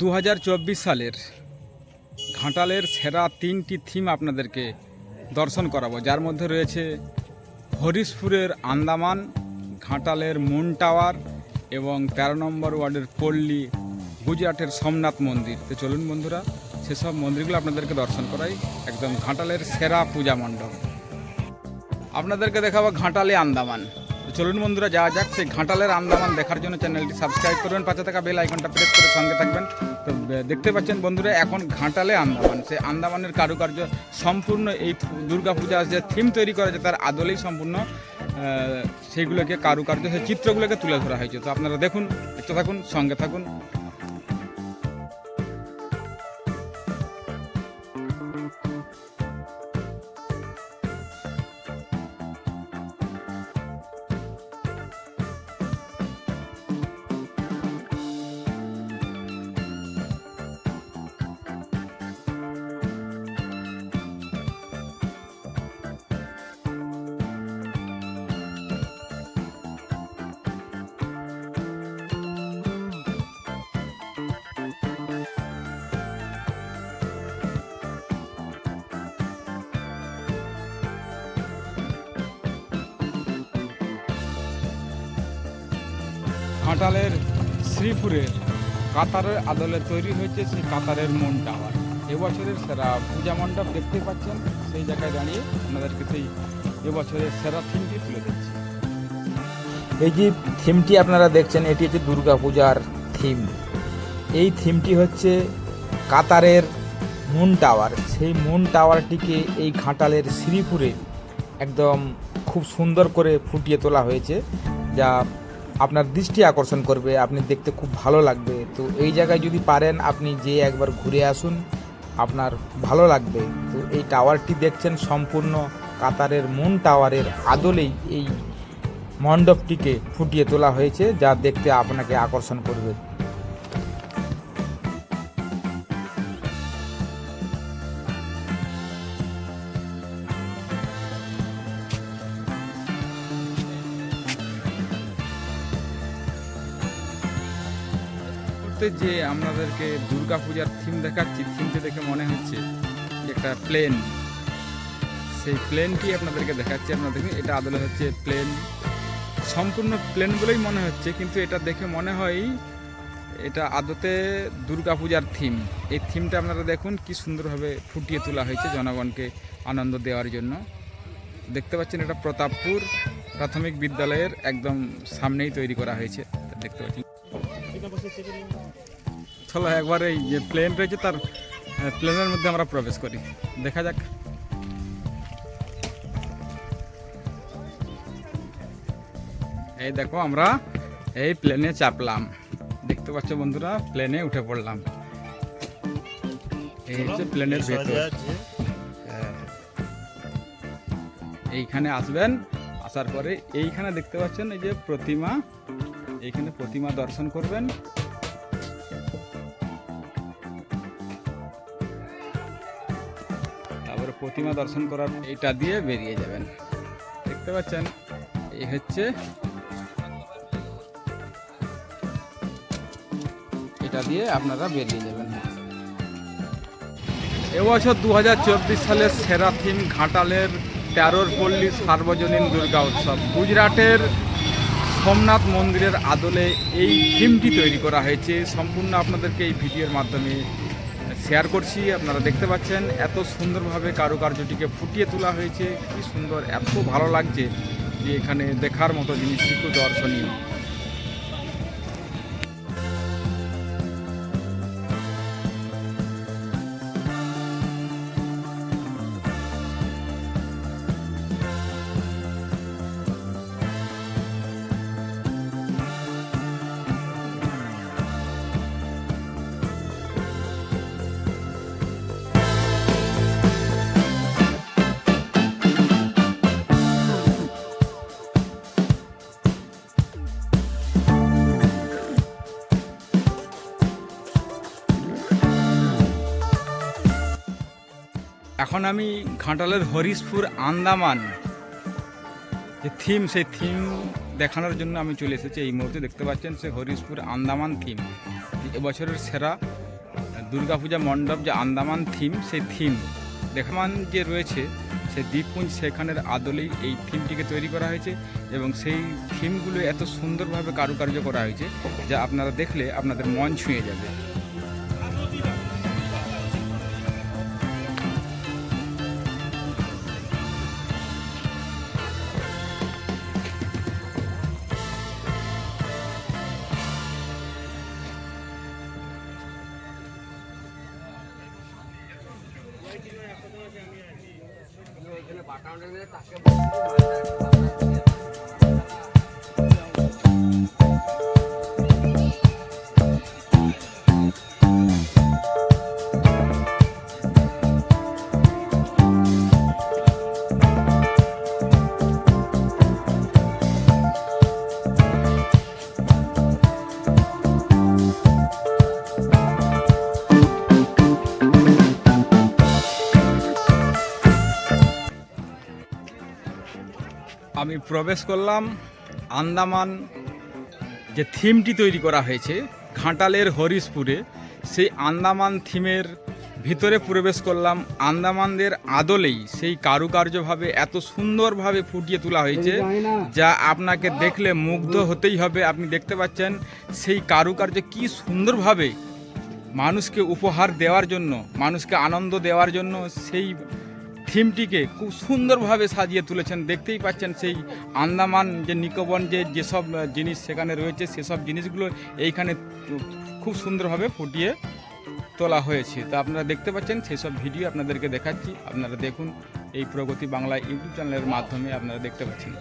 দু হাজার চব্বিশ সালের ঘাটালের সেরা তিনটি থিম আপনাদেরকে দর্শন করাবো। যার মধ্যে রয়েছে হরিশপুরের আন্দামান, ঘাটালের মুন টাওয়ার এবং তেরো নম্বর ওয়ার্ডের পল্লী, গুজরাটের সোমনাথ মন্দির। তো চলুন বন্ধুরা, সেসব মন্দিরগুলো আপনাদেরকে দর্শন করাই একদম ঘাটালের সেরা পূজা মণ্ডপ। আপনাদেরকে দেখাবো ঘাটালে আন্দামান। তো চলুন বন্ধুরা, যাওয়া যাক। সেই ঘাটালের আন্দামান দেখার জন্য চ্যানেলটি সাবস্ক্রাইব করবেন, পাশে থাকা বেল আইকনটা প্রেস করে সঙ্গে থাকবেন। তো দেখতে পাচ্ছেন বন্ধুরা, এখন ঘাঁটালে আন্দামান। সে আন্দামানের কারুকার্য সম্পূর্ণ এই দুর্গাপূজার যে থিম তৈরি করা হয়েছে, তার আদলেই সম্পূর্ণ সেইগুলোকে কারুকার্য, সেই চিত্রগুলোকে তুলে ধরা হয়েছে। তো আপনারা দেখুন একটু থাকুন, সঙ্গে থাকুন। ঘাটালের শ্রীপুরের কাতারের আদলে তৈরি হয়েছে সেই কাতারের মন টাওয়ার। এবছরের সেরা পূজা মণ্ডপ দেখতে পাচ্ছেন, সেই জায়গায় দাঁড়িয়ে আপনাদেরকে সেই এবছরের সেরা থিমটি তুলে দিচ্ছি এই যে থিমটি আপনারা দেখছেন, এটি হচ্ছে দুর্গা পূজার থিম। এই থিমটি হচ্ছে কাতারের মুন টাওয়ার। সেই মুন টাওয়ারটিকে এই ঘাটালের শ্রীপুরে একদম খুব সুন্দর করে ফুটিয়ে তোলা হয়েছে, যা আপনার দৃষ্টি আকর্ষণ করবে, আপনি দেখতে খুব ভালো লাগবে। তো এই জায়গায় যদি পারেন, আপনি যে একবার ঘুরে আসুন, আপনার ভালো লাগবে। তো এই টাওয়ারটি দেখছেন সম্পূর্ণ কাতারের মুন টাওয়ারের আদলেই এই মণ্ডপটিকে ফুটিয়ে তোলা হয়েছে, যা দেখতে আপনাকে আকর্ষণ করবে। করতে যে আপনাদেরকে দুর্গা পূজার থিম দেখাচ্ছি থিমটি দেখে মনে হচ্ছে একটা প্লেন সেই প্লেনটি আপনাদেরকে দেখাচ্ছি আপনাদেরকে এটা আদলে হচ্ছে প্লেন সম্পূর্ণ প্লেন বলেই মনে হচ্ছে, কিন্তু এটা দেখে মনে হয় এটা আদতে দুর্গা পূজার থিম এই থিমটা আপনারা দেখুন, কি সুন্দরভাবে ফুটিয়ে তোলা হয়েছে জনগণকে আনন্দ দেওয়ার জন্য। দেখতে পাচ্ছেন, এটা প্রতাপপুর প্রাথমিক বিদ্যালয়ের একদম সামনেই তৈরি করা হয়েছে, দেখতে পাচ্ছেন। চলো একবার এই যে প্লেন রয়েছে তার প্লেনের মধ্যে আমরা প্রবেশ করি। দেখা যাক। এই দেখো আমরা এই প্লেনে চাপলাম। দেখতে পাচ্ছ বন্ধুরা প্লেনে উঠে পড়লাম। এই হচ্ছে প্লেনের ভেতর। এইখানে আসবেন আসার পরে এইখানে দেখতে পাচ্ছেন এই যে প্রতিমা এইখানে প্রতিমা দর্শন করবেন। তারপরে প্রতিমা দর্শন করার এটা দিয়ে বেরিয়ে যাবেন। দেখতে পাচ্ছেন, এই হচ্ছে এটা দিয়ে আপনারা বেরিয়ে যাবেন। এবছর দু হাজার চব্বিশ সালের সেরা থিম ঘাটালের তেরোর পল্লী সার্বজনীন দুর্গা উৎসব। গুজরাটের সোমনাথ মন্দিরের আদলে এই থিমটি তৈরি করা হয়েছে। সম্পূর্ণ আপনাদেরকে এই ভিডিওর মাধ্যমে শেয়ার করছি। আপনারা দেখতে পাচ্ছেন, এত সুন্দরভাবে কারুকার্যটিকে ফুটিয়ে তোলা হয়েছে। কি সুন্দর, এত ভালো লাগছে যে এখানে দেখার মতো জিনিসটি খুব দর্শনীয়। এখন আমি ঘাটালের হরিশপুর আন্দামান। যে থিম সেই থিম দেখানোর জন্য আমি চলে এসেছি এই মুহূর্তে। দেখতে পাচ্ছেন, সে হরিশপুর আন্দামান থিম এবছরের সেরা দুর্গাপূজা মণ্ডপ যে আন্দামান থিম সেই থিম দেখামান যে রয়েছে সেই দ্বীপপুঞ্জ সেখানের আদলেই এই থিমটিকে তৈরি করা হয়েছে এবং সেই থিমগুলো এত সুন্দরভাবে কারুকার্য করা হয়েছে, যা আপনারা দেখলে আপনাদের মন ছুঁয়ে যাবে। বাটাউন তাকে আমি প্রবেশ করলাম। আন্দামান যে থিমটি তৈরি করা হয়েছে ঘাটালের হরিশপুরে সেই আন্দামান থিমের ভিতরে প্রবেশ করলাম। আন্দামানদের আদলেই সেই কারুকার্যভাবে এত সুন্দরভাবে ফুটিয়ে তোলা হয়েছে যা আপনাকে দেখলে মুগ্ধ হতেই হবে। আপনি দেখতে পাচ্ছেন সেই কারুকার্য কি সুন্দরভাবে মানুষকে উপহার দেওয়ার জন্য মানুষকে আনন্দ দেওয়ার জন্য সেই থিমটিকে খুব সুন্দরভাবে সাজিয়ে তুলেছেন। দেখতেই পাচ্ছেন সেই আন্দামান, যে নিকোবন যে যেসব জিনিস সেখানে রয়েছে, সেসব জিনিসগুলো এইখানে খুব সুন্দরভাবে ফুটিয়ে তোলা হয়েছে। তো আপনারা দেখতে পাচ্ছেন সেই সব ভিডিও আপনাদেরকে দেখাচ্ছি। আপনারা দেখুন এই প্রগতি বাংলা ইউটিউব চ্যানেলের মাধ্যমে আপনারা দেখতে পাচ্ছেন।